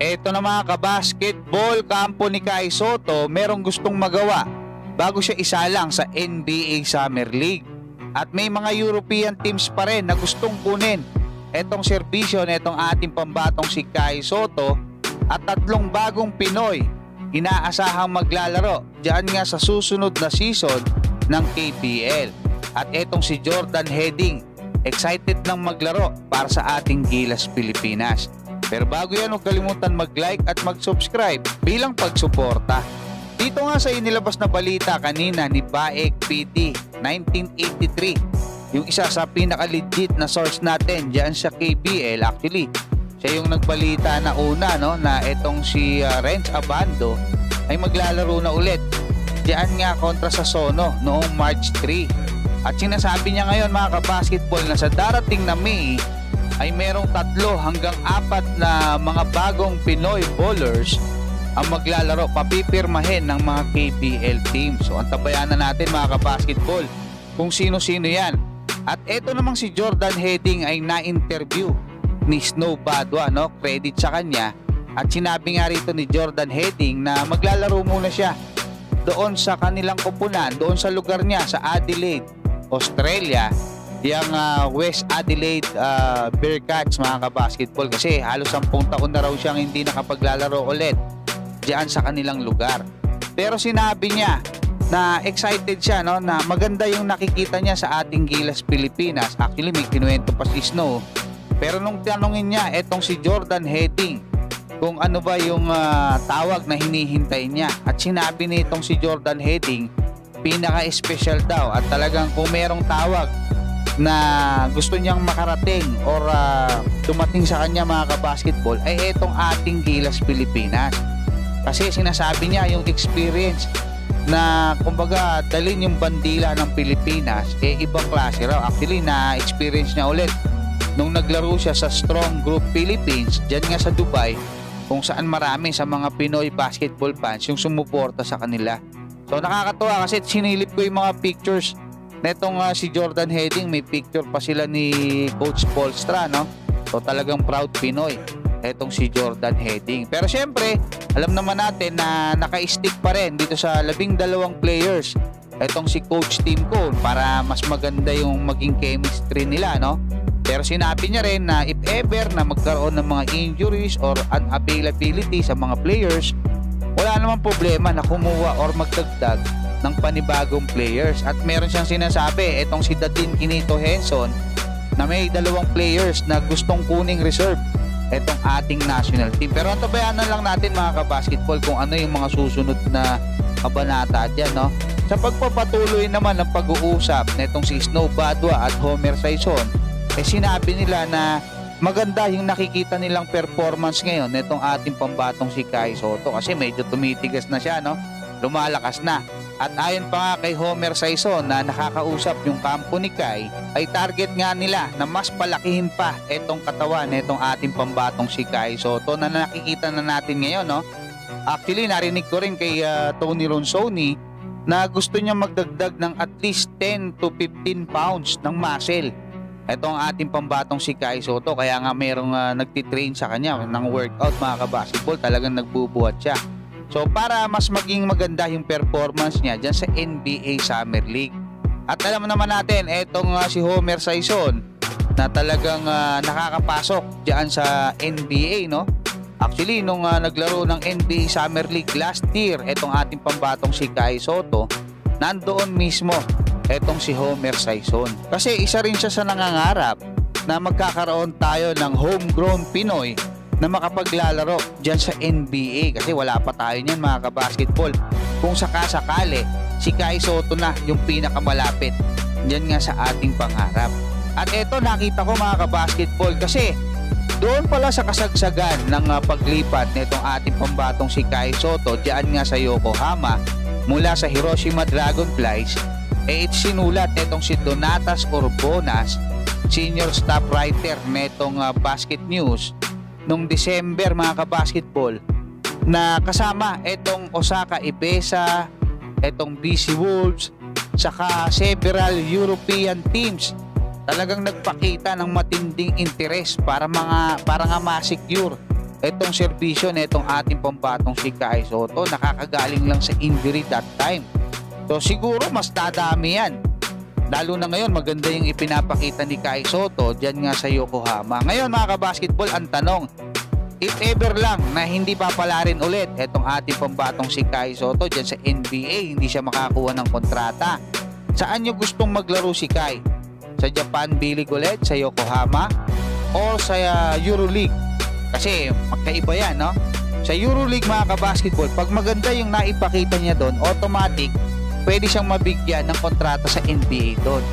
Eto na mga kabasketball kampo ni Kai Soto merong gustong magawa bago siya isalang sa NBA Summer League. At may mga European teams pa rin na gustong kunin etong serbisyo na itong ating pambatong si Kai Soto at tatlong bagong Pinoy inaasahang maglalaro diyan nga sa susunod na season ng KPL. At etong si Jordan Heading excited nang maglaro para sa ating Gilas Pilipinas. Pero bago yan, huwag kalimutan mag-like at mag-subscribe bilang pagsuporta. Dito nga sa inilabas na balita kanina ni Baek PT 1983, yung isa sa pinaka-legit na source natin dyan sa KBL actually. Siya yung nagbalita na una no, na itong si uh, Renz Abando ay maglalaro na ulit diyan nga kontra sa Sono noong March 3. At sinasabi niya ngayon mga kabasketball na sa darating na May ay merong tatlo hanggang apat na mga bagong Pinoy bowlers ang maglalaro papipirmahin ng mga KBL team. So antabayan na natin mga kabasketball kung sino-sino yan. At eto namang si Jordan Heading ay na-interview ni Snow Badwa, no? Credit sa kanya. At sinabi nga rito ni Jordan Heading na maglalaro muna siya doon sa kanilang kupunan, doon sa lugar niya sa Adelaide, Australia yung ah, West Adelaide uh, Bearcats mga kabasketball kasi halos 10 taon na raw siyang hindi nakapaglalaro ulit diyan sa kanilang lugar. Pero sinabi niya na excited siya no na maganda yung nakikita niya sa ating Gilas Pilipinas. Actually may kinuwento pa si Snow. Pero nung tanongin niya etong si Jordan Heading kung ano ba yung ah, tawag na hinihintay niya at sinabi nitong si Jordan Heading pinaka-special daw at talagang kung merong tawag na gusto niyang makarating or ah, dumating sa kanya mga kabasketball ay itong ating Gilas Pilipinas. Kasi sinasabi niya yung experience na kumbaga dalin yung bandila ng Pilipinas eh ibang klase raw. Actually na experience niya ulit nung naglaro siya sa Strong Group Philippines dyan nga sa Dubai kung saan marami sa mga Pinoy basketball fans yung sumuporta sa kanila. So nakakatuwa kasi sinilip ko yung mga pictures netong ah, si Jordan Heading may picture pa sila ni Coach Polstra no? So talagang proud Pinoy etong si Jordan Heading. Pero syempre alam naman natin na naka-stick pa rin dito sa labing dalawang players etong si Coach Team Cole para mas maganda yung maging chemistry nila no? Pero sinabi niya rin na if ever na magkaroon ng mga injuries or unavailability sa mga players wala namang problema na kumuha or magdagdag ng panibagong players. At meron siyang sinasabi, itong si Datin Kinito Henson, na may dalawang players na gustong kuning reserve itong ating national team. Pero antabayanan lang natin mga kabasketball kung ano yung mga susunod na kabanata dyan, no? Sa pagpapatuloy naman ng pag-uusap na itong si Snow Badwa at Homer Saison, eh sinabi nila na maganda yung nakikita nilang performance ngayon nitong ating pambatong si Kai Soto kasi medyo tumitigas na siya, no? Lumalakas na. At ayon pa nga kay Homer Saison na nakakausap yung kampo ni Kai, ay target nga nila na mas palakihin pa itong katawan nitong ating pambatong si Kai Soto na nakikita na natin ngayon, no? Actually, narinig ko rin kay ah, Tony Ronsoni na gusto niya magdagdag ng at least 10 to 15 pounds ng muscle. Ito ang ating pambatong si Kai Soto kaya nga merong ah, nagtitrain sa kanya ng workout mga kabasketball talagang nagbubuhat siya. So para mas maging maganda yung performance niya dyan sa NBA Summer League. At alam naman natin, etong ah, si Homer Saison na talagang ah, nakakapasok dyan sa NBA, no? Actually, nung ah, naglaro ng NBA Summer League last year, etong ating pambatong si Kai Soto, nandoon mismo etong si Homer Saison. Kasi isa rin siya sa nangangarap na magkakaroon tayo ng homegrown Pinoy na makapaglalaro dyan sa NBA kasi wala pa tayo niyan mga kabasketball. Kung sakasakali, si Kai Soto na yung pinakamalapit dyan nga sa ating pangarap. At eto nakita ko mga kabasketball kasi doon pala sa kasagsagan ng ah, paglipat nitong ating pambatong si Kai Soto diyan nga sa Yokohama mula sa Hiroshima Dragonflies eh sinulat nitong si Donatas Orbonas senior staff writer netong ah, Basket News nung December mga kabasketball na kasama itong Osaka Ipesa, itong BC Wolves, saka several European teams talagang nagpakita ng matinding interes para mga para nga ma-secure itong serbisyo na itong ating pambatong si Kai Soto nakakagaling lang sa injury that time. So siguro mas dadami yan. Lalo na ngayon maganda yung ipinapakita ni Kai Soto dyan nga sa Yokohama. Ngayon mga kabasketball, ang tanong, if ever lang na hindi papalarin ulit itong ating pambatong si Kai Soto dyan sa NBA, hindi siya makakuha ng kontrata. Saan nyo gustong maglaro si Kai? Sa Japan B-League ulit, sa Yokohama, or sa uh, Euroleague? Kasi magkaiba yan, no? Sa Euroleague mga kabasketball, pag maganda yung naipakita niya doon, automatic, pwede siyang mabigyan ng kontrata sa NBA doon.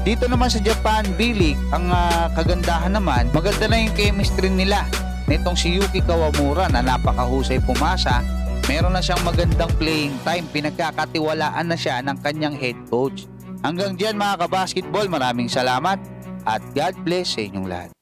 Dito naman sa Japan B-League, ang ah, kagandahan naman, maganda na yung chemistry nila. Nitong si Yuki Kawamura na napakahusay pumasa, meron na siyang magandang playing time, pinagkakatiwalaan na siya ng kanyang head coach. Hanggang diyan mga kabasketball, maraming salamat at God bless sa inyong lahat.